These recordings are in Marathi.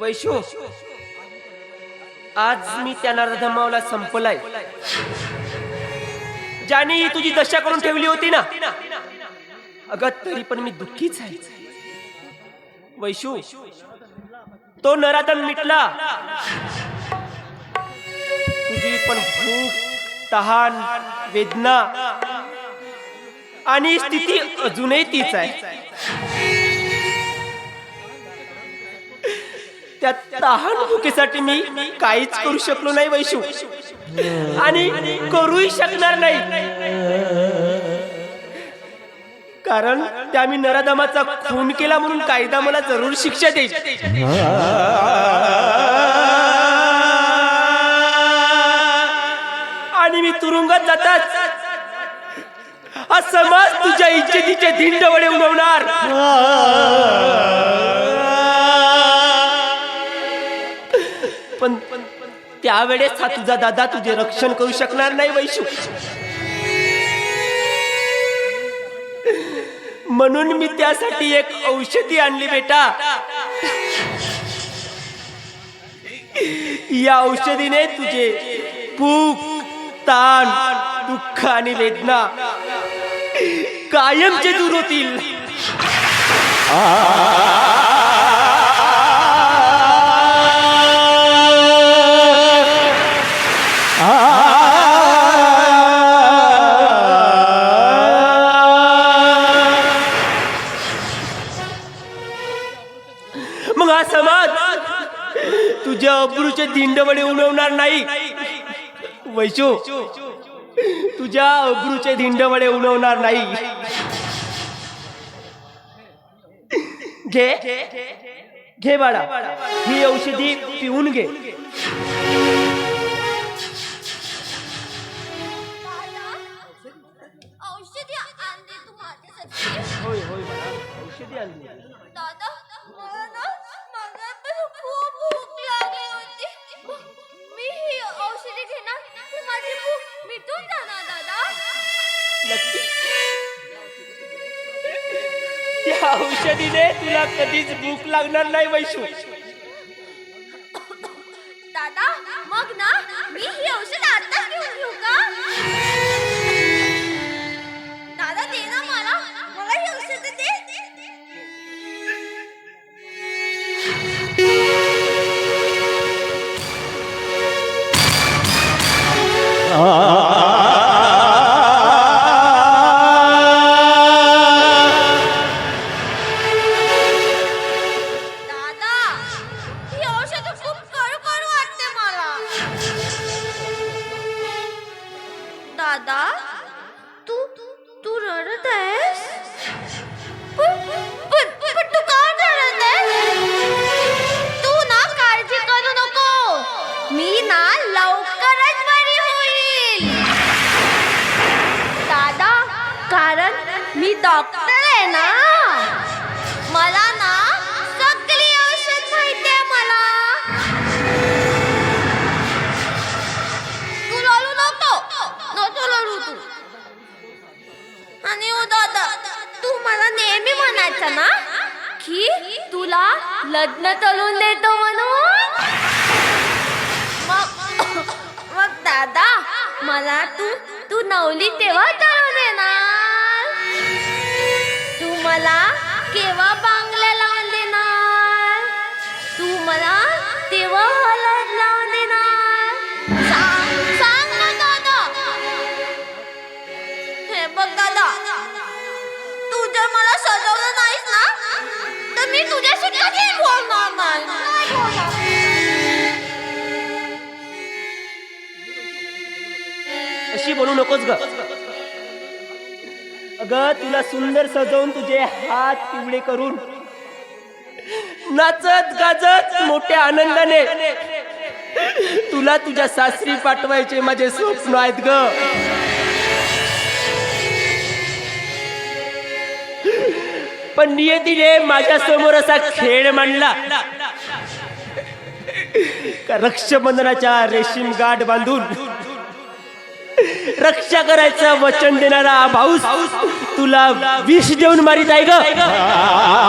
वैशो आज मी त्या नरधमावला संपलाय. ज्याने ही तुझी दशा करून ठेवली होती ना. अगं तरी पण मी दुःखीच आहे. वैशू तो नराधम मिटला. तुझी पण भूक तहान वेदना आणि स्थिती अजूनही तीच आहे. त्या तहान भुकेसाठी मी काहीच करू शकलो नाही वैशू. आणि करूही शकणार नाही. कारण त्या मी नराधमाचा खून केला म्हणून कायदा मला जरूर शिक्षा देईल. आणि मी तुरुंगात जातात हा समाज तुझ्या इज्जतीचे धिंड वडे उडवणार त्यावेळेस हा तुझा दादा तुझे रक्षण करू शकणार नाही वैशू म्हणून मी त्यासाठी एक औषधी आणली बेटा या औषधीने तुझे भूक ताण दुःख आणि वेदना कायमचे दूर होतील अब्रूचे धिंडवडे उडवणार नाही. वैशू तुझ्या अब्रूचे धिंडवडे उडवणार नाही. घे. घे बाळा. ही औषधी पिऊन घे. त्या औषधीने तुला कधीच भूक लागणार नाही वैशू. मी डॉक्टर आहे ना? मला ना सगळी औषध आहे मला. तू लोलू नको. नको लोलू तू. आणि ओ दादा तू मला नेहमी म्हणायचं ना की तुला लग्न करून देतो म्हणून. मग मग दादा मला तू तू नवली तेव्हा मला केव्हा बांगल्या लावून देणार? तू मला तेव्हा हलत लावून देणार? सांग सांग ना दादा. हे बघ दादा तू जर मला सजवलं नाहीस ना तर मी तुझ्याशी कधी बोलणार नाही? अशी बोलू नकोस ग. अग तुला सुंदर सजवून तुझे हात पिवळे करून. नाचत गाजत मोठ्या आनंदाने. तुला तुझ्या सासरी पाठवायचे माझे स्वप्न आहेत ग. पण नियतीने माझ्यासमोर असा खेळ मांडला. का रक्षाबंधनाच्या रेशीम गाठ बांधून. रक्षा करायचं वचन देणारा भाऊस तुला विष देऊन मारित आहे ग.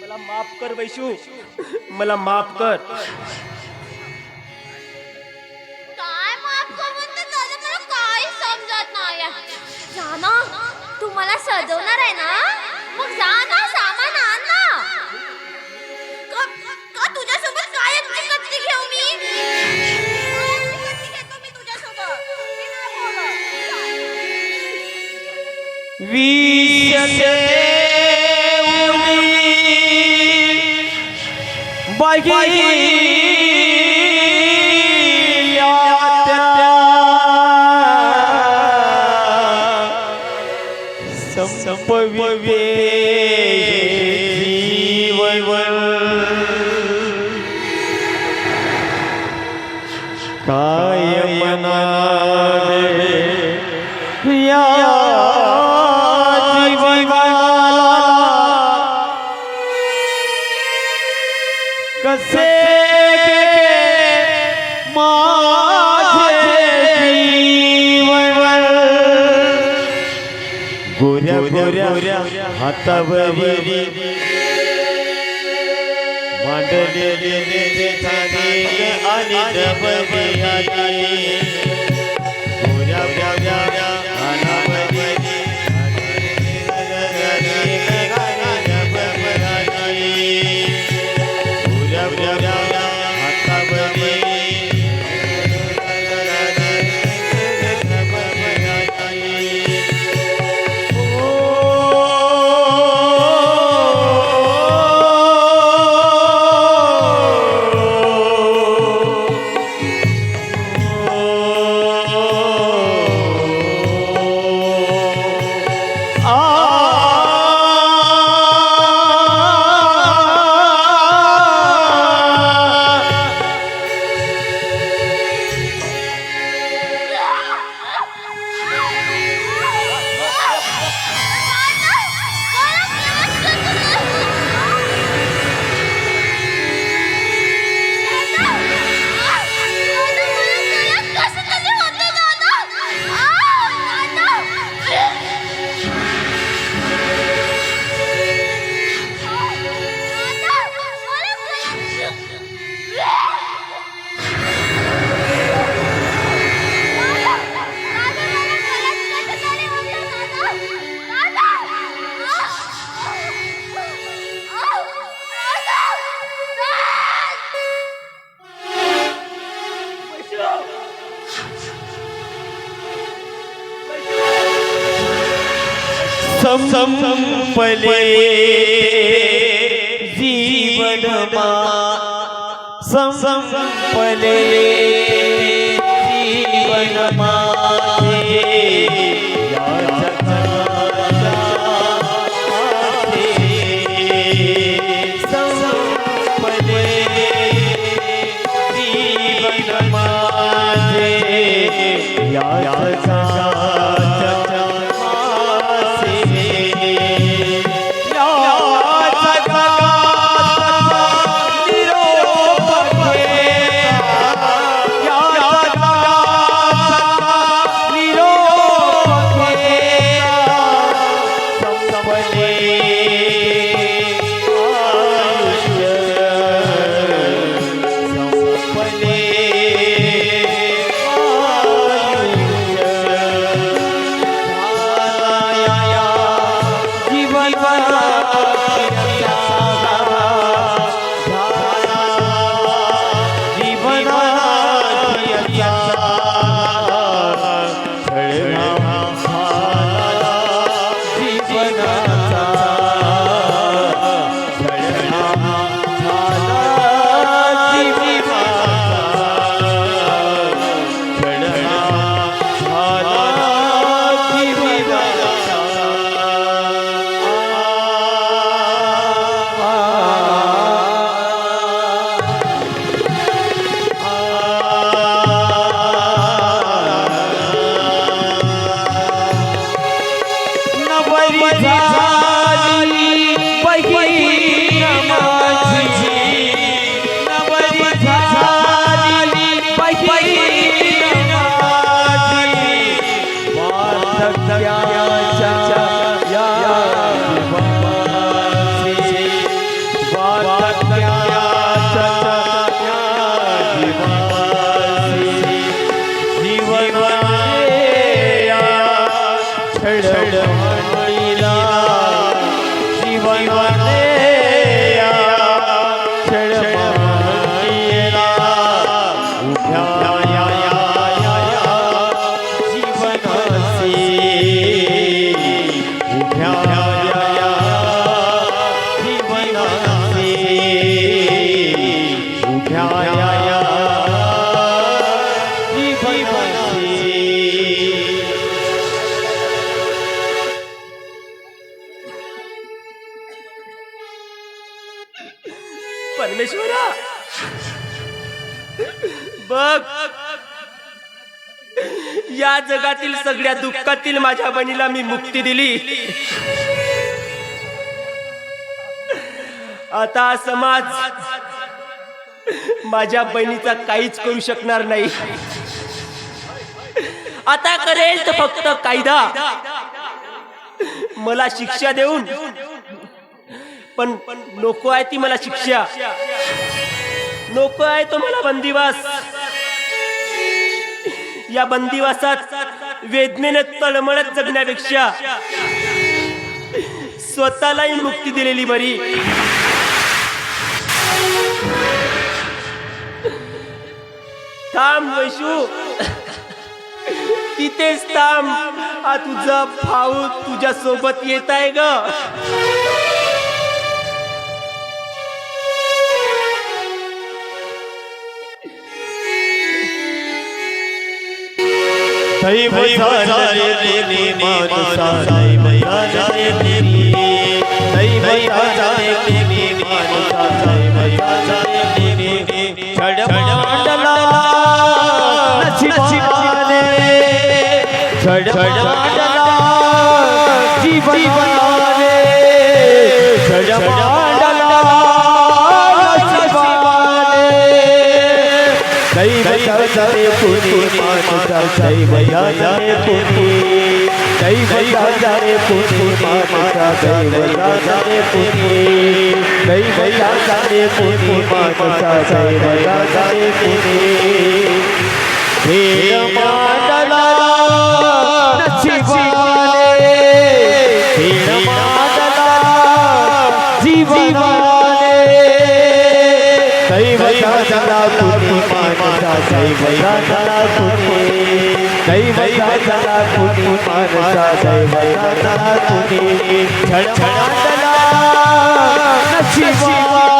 मला माफ कर काय माफ कर म्हणतो? तू मला सजवणार आहे ना? मग जा ना ಸಂಪವಿವೆ ಕಾಯಮನಾ Mandalini, Mandalini, संपले जीवनमा संपले जीवनमा Yeah, yeah. परमेश्वरा! बघ! या जगातील सगळ्या दुःखातील माझ्या बहिणीला मी मुक्ती दिली. आता समाज माझ्या बहिणीचा काहीच करू शकणार नाही. आता करेल तर फक्त कायदा. मला शिक्षा देऊन पण नको आहे ती मला शिक्षा. नको आहे तो मला बंदिवास. या बंदिवासात वेदनेने तळमळत जगण्यापेक्षा स्वतःलाही मुक्ती दिलेली बरी. थांब वैशू. तिथेच थांब. हा तुझा भाऊ तुझ्या सोबत येत आहे ग. दैव झाले नेली माणसा दैव झाले नेली दैव झाले नेली माणसा दैव झाले नेली छडमांडला नशिबाने छडमांडला जीवनाने छडमांडला જય બજાતે પુની માતા જય બજાતે પુની જય બજાતે પુની માતા જય બજાતે પુની જય બજાતે પુની માતા જય બજાતે પુની હે માતા શિવાને હે માતા જીવાને पुनी मानसा दैव झाला मानसा दैव झाला पुनी नशिबा